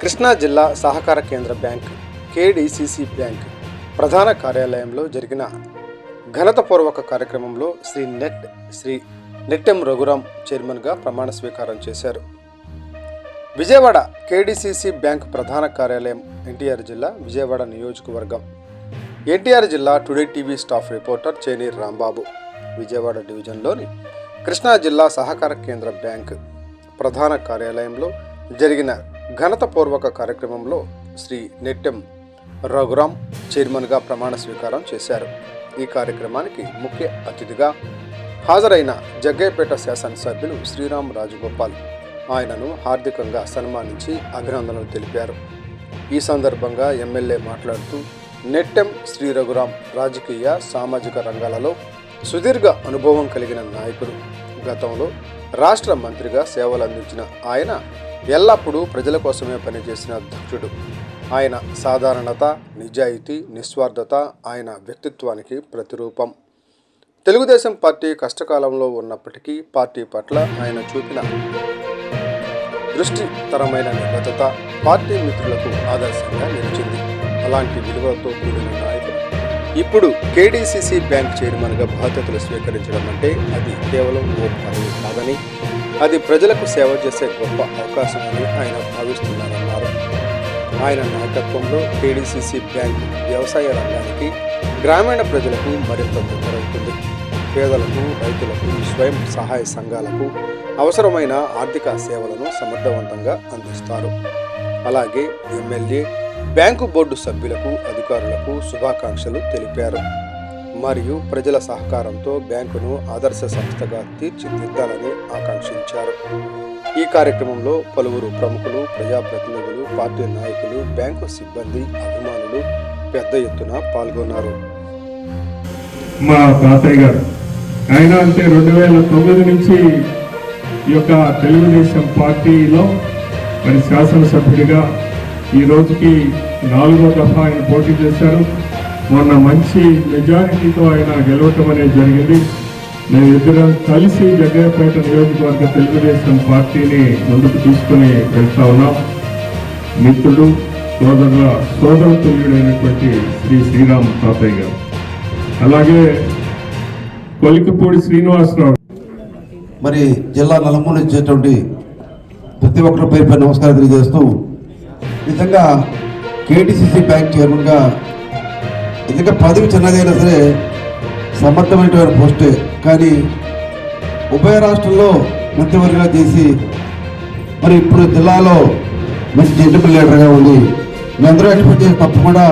కృష్ణా జిల్లా సహకార కేంద్ర బ్యాంక్ కేడిసిసి బ్యాంక్ ప్రధాన కార్యాలయంలో జరిగిన ఘనతపూర్వక కార్యక్రమంలో శ్రీ నెట్ శ్రీ నెట్టెం రఘురాం చైర్మన్గా ప్రమాణ స్వీకారం చేశారు. విజయవాడ కేడిసిసి బ్యాంక్ ప్రధాన కార్యాలయం ఎన్టీఆర్ జిల్లా విజయవాడ నియోజకవర్గం. ఎన్టీఆర్ జిల్లా టుడే టీవీ స్టాఫ్ రిపోర్టర్ చేనీర్ రాంబాబు. విజయవాడ డివిజన్లోని కృష్ణా జిల్లా సహకార కేంద్ర బ్యాంక్ ప్రధాన కార్యాలయంలో జరిగిన ఘనతపూర్వక కార్యక్రమంలో శ్రీ నెట్టెం రఘురాం చైర్మన్గా ప్రమాణ స్వీకారం చేశారు. ఈ కార్యక్రమానికి ముఖ్య అతిథిగా హాజరైన జగ్గయ్యపేట శాసనసభ్యులు శ్రీరామ్ రాజగోపాల్. ఆయనను హార్దికంగా సన్మానించి అభినందనలు తెలిపారు. ఈ సందర్భంగా ఎమ్మెల్యే మాట్లాడుతూ నెట్టెం శ్రీ రఘురాం రాజకీయ సామాజిక రంగాలలో సుదీర్ఘ అనుభవం కలిగిన నాయకుడు. గతంలో రాష్ట్ర మంత్రిగా సేవలు అందించిన ఆయన ఎల్లప్పుడూ ప్రజల కోసమే పనిచేసిన అధ్యక్షుడు. ఆయన సాధారణత నిజాయితీ నిస్వార్థత ఆయన వ్యక్తిత్వానికి ప్రతిరూపం. తెలుగుదేశం పార్టీ కష్టకాలంలో ఉన్నప్పటికీ పార్టీ పట్ల ఆయన చూపిన దృష్టితరమైన నిబద్ధత పార్టీ మిత్రులకు ఆదర్శంగా నిలిచింది. అలాంటి విలువలతో కూడిన ఇప్పుడు కేడీసీసీ బ్యాంక్ చైర్మన్గా బాధ్యతలు స్వీకరించడం అంటే అది కేవలం ఓ పదవి కాదని అది ప్రజలకు సేవ చేసే గొప్ప అవకాశం అని ఆయన భావిస్తున్నారన్నారు. ఆయన నాయకత్వంలో కేడీసీసీ బ్యాంక్ వ్యవసాయ రంగానికి గ్రామీణ ప్రజలకు మరింత దగ్గరవుతుంది. పేదలకు రైతులకు స్వయం సహాయ సంఘాలకు అవసరమైన ఆర్థిక సేవలను సమర్థవంతంగా అందిస్తారు. అలాగే ఎమ్మెల్యే బ్యాంకు బోర్డు సభ్యులకు అధికారులకు శుభాకాంక్షలు తెలిపారు. మరియు ప్రజల సహకారంతో బ్యాంకును ఆదర్శ సంస్థగా తీర్చిదిద్దాలని ఆకాంక్షించారు. ఈ కార్యక్రమంలో పలువురు ప్రముఖులు ప్రజాప్రతినిధులు పార్టీ నాయకులు బ్యాంకు సిబ్బంది అభిమానులు పెద్ద ఎత్తున పాల్గొన్నారు. మా తాతయ్య గారు ఆయన అంటే రెండు వేల తొమ్మిది నుంచి ఈ యొక్క తెలుగుదేశం పార్టీలో మరి శాసనసభ్యుడిగా ఈ రోజుకి నాలుగో దఫా ఆయన పోటీ చేశారు. మొన్న మంచి మెజారిటీతో ఆయన గెలవటం అనేది జరిగింది. మేము ఇద్దరం కలిసి జగ్గయ్యపేట నియోజకవర్గ తెలుగుదేశం పార్టీని ముందుకు తీసుకుని వెళ్తా ఉన్నాం. మిత్రుడు సోదరుల సోదర తుల్యుడైనటువంటి శ్రీ శ్రీరామ్ తాతయ్య గారు. అలాగే కొలికపూడి శ్రీనివాసరావు. మరి జిల్లా నలుమూలు ఇచ్చేటువంటి ప్రతి ఒక్కరి పేరు నమస్కారం తెలియజేస్తూ నిజంగా కేటీసీసీ బ్యాంక్ చైర్మన్గా నిజంగా పదవి చిన్నదైనా సరే సమర్థమైనటువంటి పోస్టే. కానీ ఉభయ రాష్ట్రంలో మంత్రివర్గంగా చేసి మరి ఇప్పుడు జిల్లాలో మంచి జెంటిబుల్ లీడర్గా ఉంది మేమందరూ ఎక్స్పెక్ట్ చేసి తప్పకుండా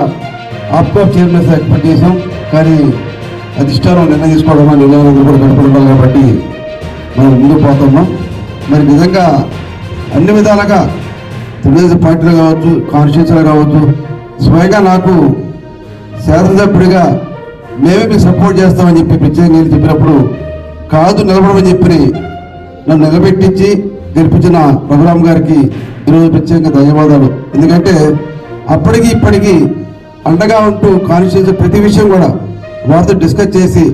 ఆప్కో చైర్మన్ ఎక్స్పెక్ట్ చేసాం కానీ అధిష్టానం నిర్ణయం తీసుకోవడం నిర్ణయం కూడా కనపడాలి కాబట్టి మనం ముందుకు పోతున్నాం. మరి నిజంగా అన్ని విధాలుగా తెలుగుదేశం పార్టీలో కావచ్చు కాన్స్టిట్యూన్సీలో కావచ్చు స్వయంగా నాకు శాసనసభ్యుడిగా మేమే మీకు సపోర్ట్ చేస్తామని చెప్పి ప్రత్యేకంగా నేను చెప్పినప్పుడు కాదు నిలబడమని చెప్పి నన్ను నిలబెట్టించి గెలిపించిన రఘురామ్ గారికి ఈరోజు ప్రత్యేకంగా ధన్యవాదాలు. ఎందుకంటే అప్పటికి ఇప్పటికీ అండగా ఉంటూ కాన్స్టిట్యూన్సీ ప్రతి విషయం కూడా వారితో డిస్కస్ చేసి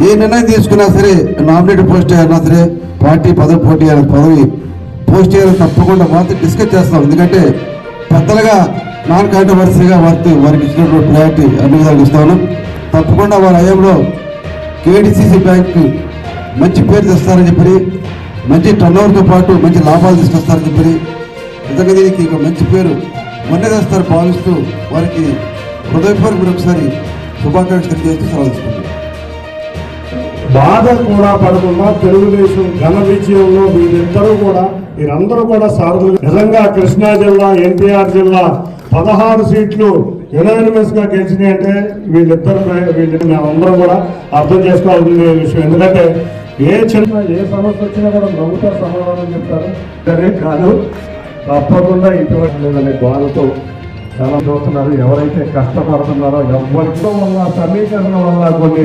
ఏ నిర్ణయం తీసుకున్నా సరే నామినేటెడ్ పోస్ట్ అయినా సరే పార్టీ పదవి పోటీ అయిన పదవి పోస్ట్ చేయాలని తప్పకుండా వారితో డిస్కస్ చేస్తాం. ఎందుకంటే పెద్దలుగా నాన్ కాంట్రవర్సీగా వారికి వారికి ఇచ్చినటువంటి ప్రయారిటీ అన్ని విధాలు ఇస్తాను తప్పకుండా వారి హయాంలో కేడిసిసి బ్యాంక్ మంచి పేరు తెస్తారని చెప్పి మంచి టర్నోవర్తో పాటు మంచి లాభాలు తీసుకొస్తారని చెప్పి నిజంగా దీనికి ఒక మంచి పేరు మొన్నే తెస్తారు భావిస్తూ వారికి హృదయపూర్వక ఒకసారి శుభాకాంక్షలు తెలియజేస్తూ సెలవు తీసుకుంటాం బాధ కూడా పడకుండా తెలుగుదేశం ఘన విజయంలో వీరిద్దరూ కూడా వీరందరూ కూడా సారథులు. నిజంగా కృష్ణా జిల్లా ఎన్టీఆర్ జిల్లా పదహారు సీట్లు యునానిమస్గా గెలిచినాయి అంటే వీళ్ళిద్దరు వీళ్ళు మేమందరం కూడా అర్థం చేసుకోవాల్సిన విషయం. ఎందుకంటే ఏ చిన్న ఏ సమస్య వచ్చినా కూడా నవ్వుతా సమాధానం చెప్తారు. సరే కాదు. తప్పకుండా ఇటువంటి లేదనే బాధతో చాలా చూస్తున్నారు. ఎవరైతే కష్టపడుతున్నారో ఎవరితో వల్ల సమీకరణ వల్ల కొన్ని